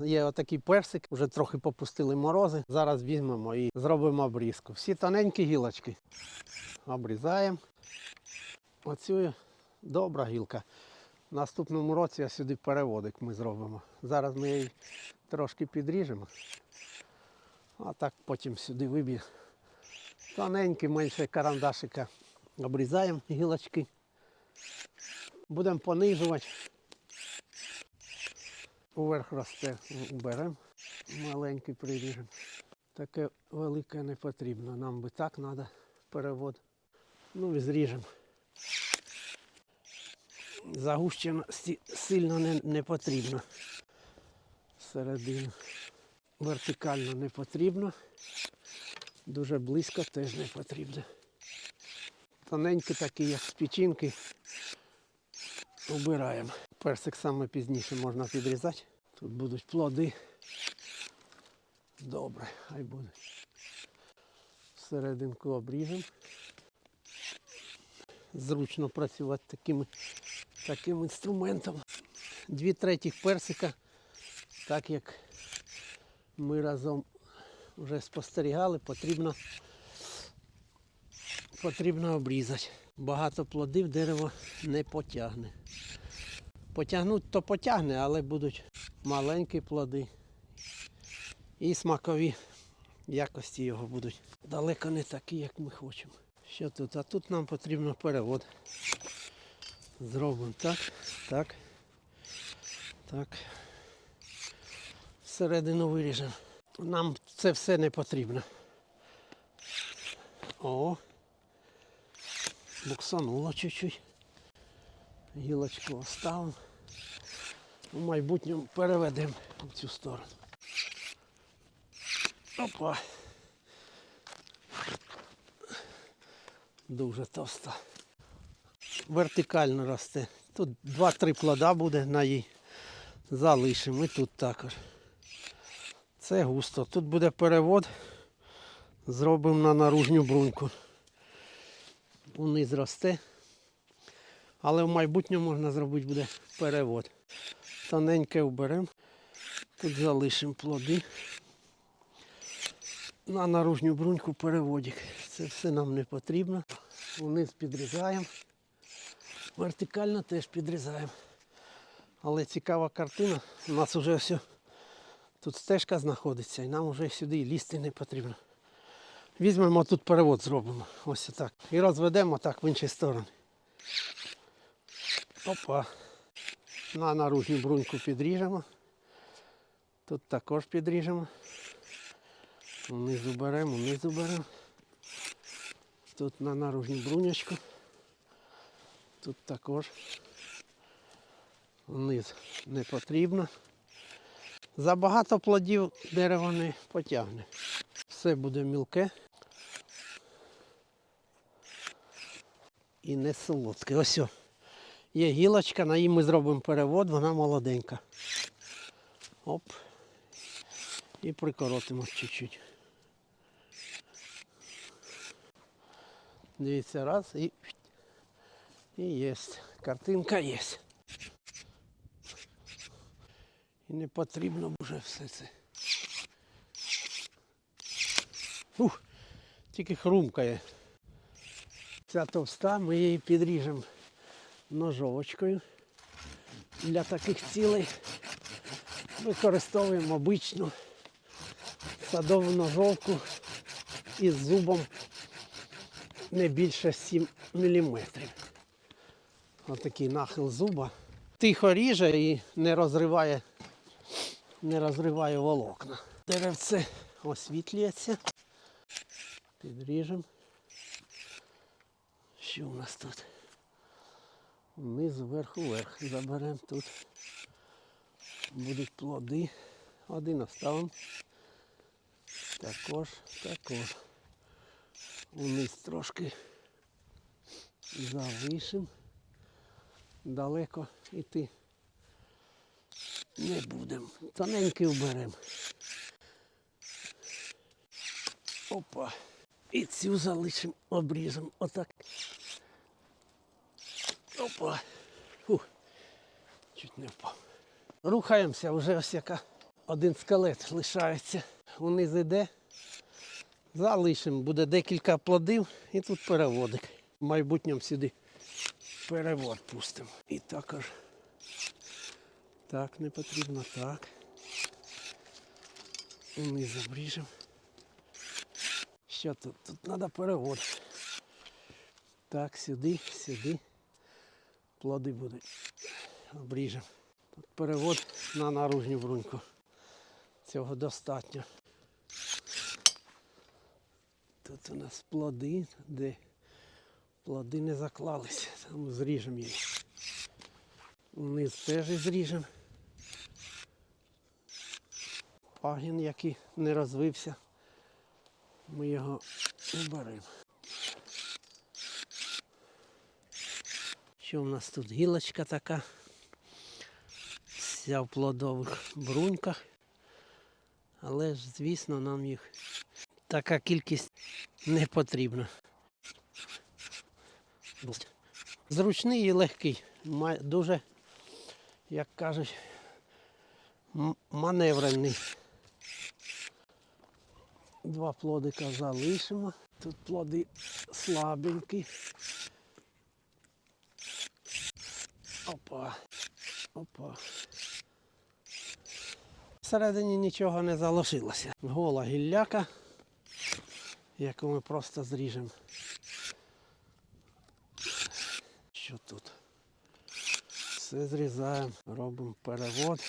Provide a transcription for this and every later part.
Є отакий персик, вже трохи попустили морози. Зараз візьмемо і зробимо обрізку. Всі тоненькі гілочки. Обрізаємо. Оцю добра гілка. В наступному році я сюди переводик ми зробимо. Зараз ми її трошки підріжемо. А так потім сюди виб'є. Тоненький, менше карандашика. Обрізаємо гілочки. Будемо понижувати. Уверх росте, беремо, маленький приріжемо. Таке велике не потрібно. Нам би так треба перевод. Ну і зріжемо. Загущено сильно не, не потрібно. Середину. Вертикально не потрібно. Дуже близько теж не потрібно. Тоненькі такі, як з печінки, обираємо. Персик саме пізніше можна підрізати. Тут будуть плоди. Добре, хай буде. Серединку обріжемо. Зручно працювати таким, таким інструментом. Дві третіх персика, так як ми разом вже спостерігали, потрібно, потрібно обрізати. Багато плодів дерево не потягне. Потягнуть то потягне, але будуть маленькі плоди. І смакові якості його будуть далеко не такі, як ми хочемо. Що тут? А тут нам потрібно перевод. Зробимо так, так, так. Всередину виріжемо. Нам це все не потрібно. О, буксануло чуть-чуть. Гілочку оставимо. У майбутньому переведемо в цю сторону. Опа. Дуже товста. Вертикально росте. Тут 2-3 плода буде на їй. Залишимо. І тут також. Це густо. Тут буде перевод. Зробимо на наружню бруньку. Униз росте. Але в майбутньому можна зробити буде перевод. Тоненьке вберемо. Тут залишимо плоди. На наружню бруньку переводик. Це все нам не потрібно. Униз підрізаємо. Вертикально теж підрізаємо. Але цікава картина. У нас вже все. Тут стежка знаходиться і нам вже сюди лізти не потрібно. Візьмемо тут перевод зробимо. Ось так. І розведемо так в інші сторони. Опа. На наружню бруньку підріжемо. Тут також підріжемо. Внизу беремо, внизу беремо. Тут на наружню брунячку. Тут також. Вниз не потрібно. Забагато плодів дерево не потягне. Все буде мілке. І не солодке. Ось. о. Є гілочка, на її ми зробимо перевод, вона молоденька. Оп. І прикоротимо чуть-чуть. Дивіться, раз і. І є. Картинка є. І не потрібно вже все це. Ух, тільки хрумкає. Ця товста, ми її підріжемо ножовочкою. Для таких цілей використовуємо обичну садову ножовку із зубом не більше 7 мм. Отакий нахил зуба. Тихо ріже і не розриває, не розриває волокна. Деревце освітлюється. Підріжемо. Що у нас тут? Вниз, вверх, вверх. Заберемо тут. Будуть плоди. Один оставимо. Також, також. Униз трошки залишимо. Далеко йти не будемо. Тоненький вберемо. Опа. І цю залишимо обрізом. Отак. Опа. Фух. Чуть не впав. Рухаємося, вже ось яка один скелет лишається. Униз іде. Залишимо, буде декілька плодів і тут переводик. В майбутньому сюди перевод пустимо. І також. Так, не потрібно, так. Униз обріжемо. Що тут? Тут треба перевод. Так, сюди, сюди. Плоди будуть. Обріжемо. Тут перевод на наружню бруньку. Цього достатньо. Тут у нас плоди, де плоди не заклалися. Там зріжемо їх. Вниз теж зріжемо. Пагін, який не розвився. Ми його уберемо. Що в нас тут гілочка така? Вся в плодових бруньках. Але ж, звісно, нам їх така кількість не потрібна. Зручний і легкий. Дуже, як кажуть, маневрений. Два плодика залишимо. Тут плоди слабенькі. Опа. Опа. Всередині нічого не залишилося. Гола гілляка, яку ми просто зріжемо. Що тут? Все зрізаємо, робимо перевод.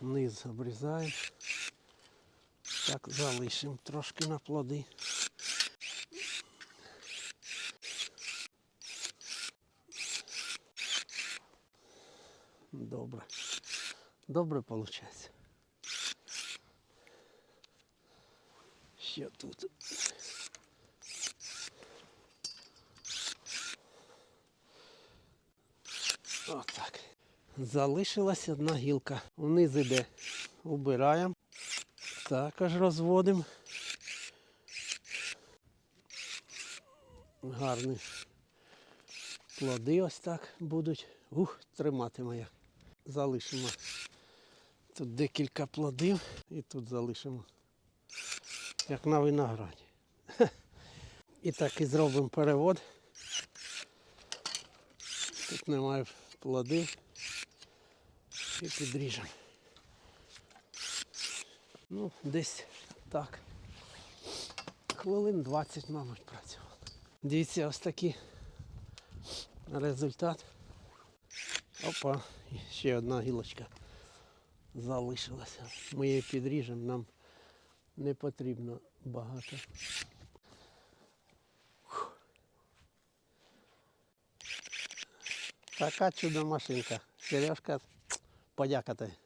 Низ обрізаємо. Так, залишимо трошки на плоди. Добре. Добре виходить. Що тут? Отак. Залишилась одна гілка. Вниз іде. Убираємо. Також розводимо. Гарні плоди ось так будуть. Ух, триматиме як. Залишимо тут декілька плодів і тут залишимо. Як на винограді. І так і зробимо перевод. Тут немає плодів. І підріжемо. Ну, десь так. Хвилин 20, мабуть, працював. Дивіться, ось такий результат. Опа, ще одна гілочка залишилася. Ми її підріжемо, нам не потрібно багато. Така чудо машинка. Сережка, подяка тобі.